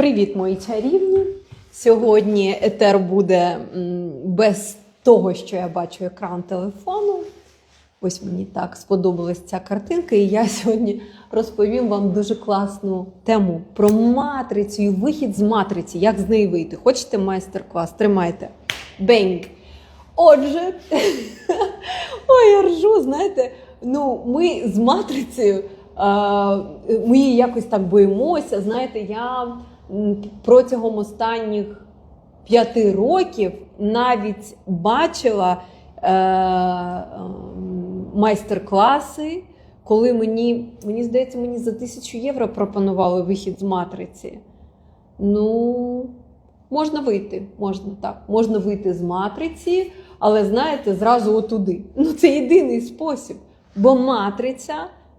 Привіт, мої чарівні! Сьогодні етер буде без того, що я бачу екран телефону. Ось мені так сподобалась ця картинка, і я сьогодні розповім вам дуже класну тему про матрицю і вихід з матриці. Як з неї вийти? Хочете майстер-клас? Тримайте. Бенг! Отже, ой, я ржу, знаєте, ну, ми з матрицею, ми її якось так боїмося. Знаєте, я протягом останніх п'яти років навіть бачила е, ем, майстер-класи, коли мені, мені здається, мені за тисячу євро пропонували вихід з матриці. Ну, можна вийти, можна так. Можна вийти з матриці, але знаєте, зразу отуди. Ну, це єдиний спосіб. Бо матриця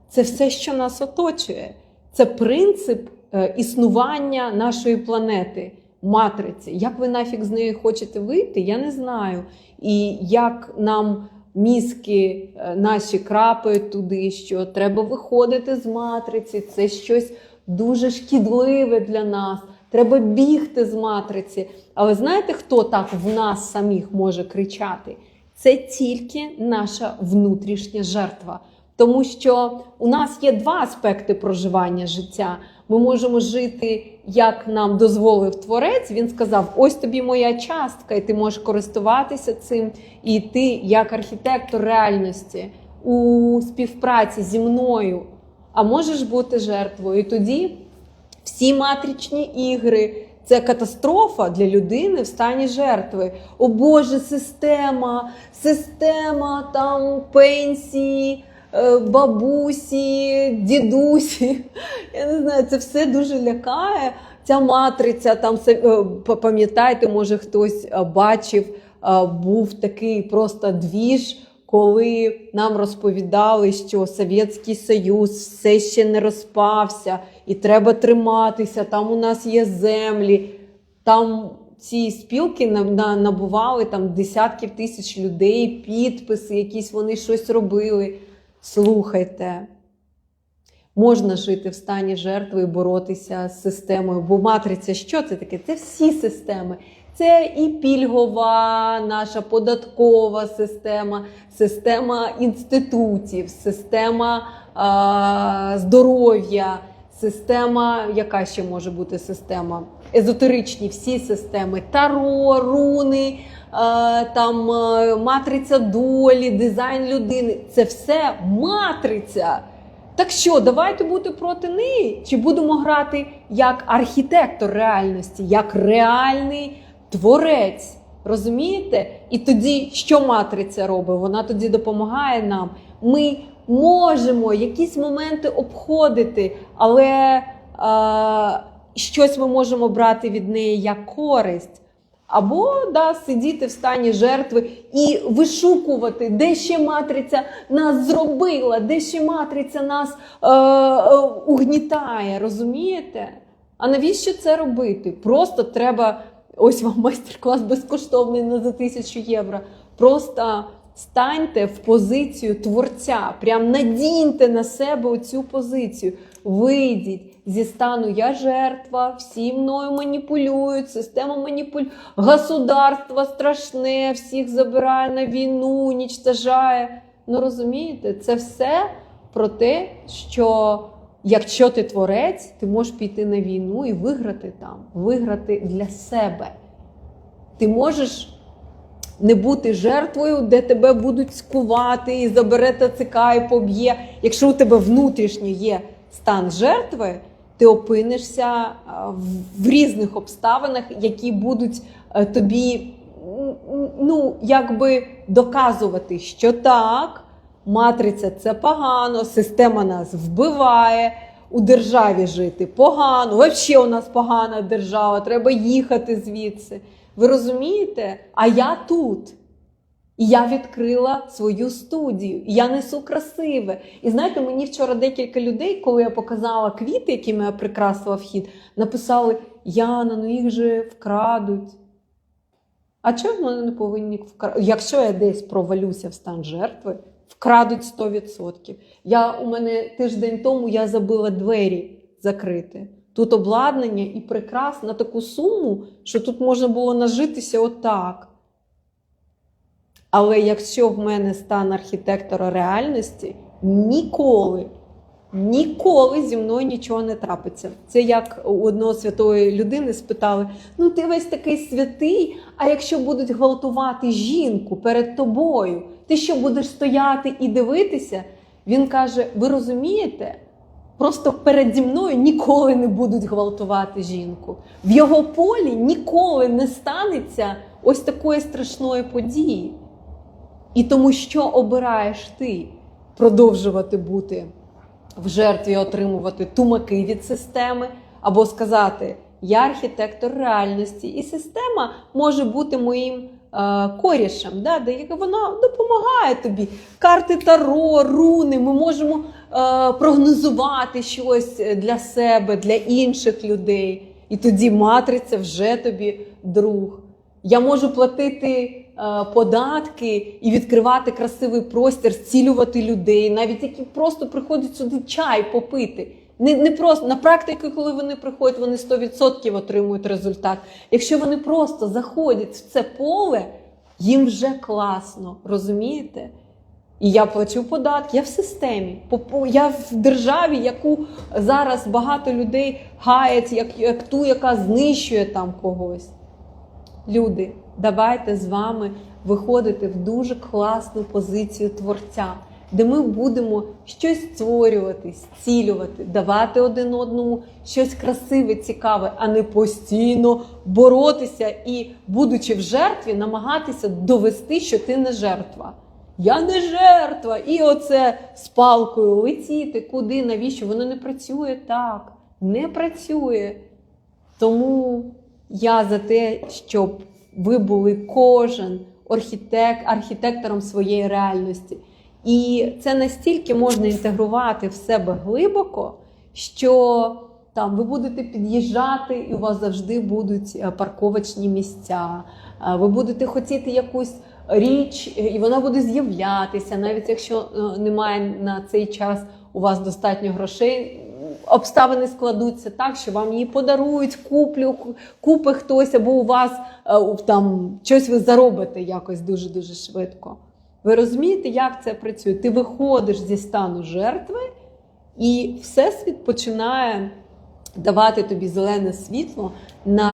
це все, що нас оточує. Це принцип існування нашої планети. Матриці. Як ви нафіг з неї хочете вийти, я не знаю. І як нам мізки е, наші крапають туди, що треба виходити з матриці, це щось дуже шкідливе для нас. Треба бігти з матриці. Але знаєте, хто так в нас самих може кричати? Це тільки наша внутрішня жертва. Тому що у нас є два аспекти проживання життя. Ми можемо жити, як нам дозволив творець. Він сказав: ось тобі моя частка, і ти можеш користуватися цим. І ти, як архітектор реальності, у співпраці зі мною, а можеш бути жертвою. І тоді всі матричні ігри. Це катастрофа для людини в стані жертви. О Боже, система, система там пенсії, бабусі, дідусі. Я не знаю, це все дуже лякає. Ця матриця, там е, пам'ятаєте, може хтось е, бачив, е, був такий просто двіж, коли нам розповідали, що Совєтський Союз все ще не розпався, і треба триматися. Там у нас є землі. Там ці спілки на- на- набували там десятків тисяч людей, підписи, якісь вони щось робили. Слухайте. Можна жити в стані жертви і боротися з системою. Бо матриця, що це таке? Це всі системи. Це і пільгова, наша податкова система, система інститутів, система а, здоров'я, система, яка ще може бути система? Езотеричні всі системи, таро, руни, е, там е, матриця долі, дизайн людини. Це все матриця. Так що, давайте бути проти неї? Чи будемо грати як архітектор реальності, як реальний творець? Розумієте? І тоді що матриця робить? Вона тоді допомагає нам. Ми можемо якісь моменти обходити, але е, щось ми можемо брати від неї як користь. Або да, сидіти в стані жертви і вишукувати, де ще матриця нас зробила, де ще матриця нас е, е, угнітає, розумієте? А навіщо це робити? Просто треба, ось вам майстер-клас безкоштовний на за тисячу євро. Просто станьте в позицію творця, прям надіньте на себе оцю позицію. Вийдіть зі стану я жертва, всі мною маніпулюють, система маніпулює, государство страшне, всіх забирає на війну, унічтажає. Ну розумієте, це все про те, що якщо ти творець, ти можеш піти на війну і виграти там, виграти для себе. Ти можеш не бути жертвою, де тебе будуть скувати і забере ТЦК і поб'є. Якщо у тебе внутрішньо є стан жертви, ти опинишся в- в різних обставинах, які будуть е, тобі ну, якби доказувати, що так, матриця це погано, система нас вбиває. У державі жити погано, взагалі у нас погана держава, треба їхати звідси. Ви розумієте? А я тут. І я відкрила свою студію. І я несу красиве. І знаєте, мені вчора декілька людей, коли я показала квіти, якими я прикрасила вхід, написали: Яна, ну їх же вкрадуть. А чого вони не повинні вкрадати? Якщо я десь провалюся в стан жертви, вкрадуть 100%. Я, у мене тиждень тому я забила двері закрити. Тут обладнання і прикрас на таку суму, що тут можна було нажитися отак. Але якщо в мене стан архітектора реальності, ніколи, ніколи зі мною нічого не трапиться. Це як у одного святої людини спитали: ну ти весь такий святий, а якщо будуть гвалтувати жінку перед тобою, ти що будеш стояти і дивитися? Він каже: ви розумієте? Просто переді мною ніколи не будуть гвалтувати жінку. В його полі ніколи не станеться ось такої страшної події. І тому, що обираєш ти продовжувати бути в жертві, отримувати тумаки від системи, або сказати: Я архітектор реальності, і система може бути моїм корішем, да, де вона допомагає тобі. Карти Таро, руни, ми можемо е, прогнозувати щось для себе, для інших людей. І тоді матриця вже тобі друг. Я можу платити е, податки і відкривати красивий простір, зцілювати людей, навіть які просто приходять сюди чай попити. Не, не просто на практиці, коли вони приходять, вони 100% отримують результат. Якщо вони просто заходять в це поле, їм вже класно, розумієте? І я плачу податки, я в системі. Я в державі, яку зараз багато людей гаять, як, як ту, яка знищує там когось. Люди, давайте з вами виходити в дуже класну позицію творця, де ми будемо щось створювати, зцілювати, давати один одному щось красиве, цікаве, а не постійно боротися і, будучи в жертві, намагатися довести, що ти не жертва. Я не жертва, і оце з палкою летіти, куди, навіщо? Воно не працює так, не працює. Тому я за те, щоб ви були кожен архітек, архітектором своєї реальності. І це настільки можна інтегрувати в себе глибоко, що там ви будете під'їжджати, і у вас завжди будуть е, парковочні місця. Е, Ви будете хотіти якусь річ, е, і вона буде з'являтися, навіть якщо немає на цей час у вас достатньо грошей. Обставини складуться так, що вам її подарують, куплю, купи хтось, або у вас там щось ви заробите якось дуже дуже швидко. Ви розумієте, як це працює? Ти виходиш зі стану жертви, і всесвіт починає давати тобі зелене світло на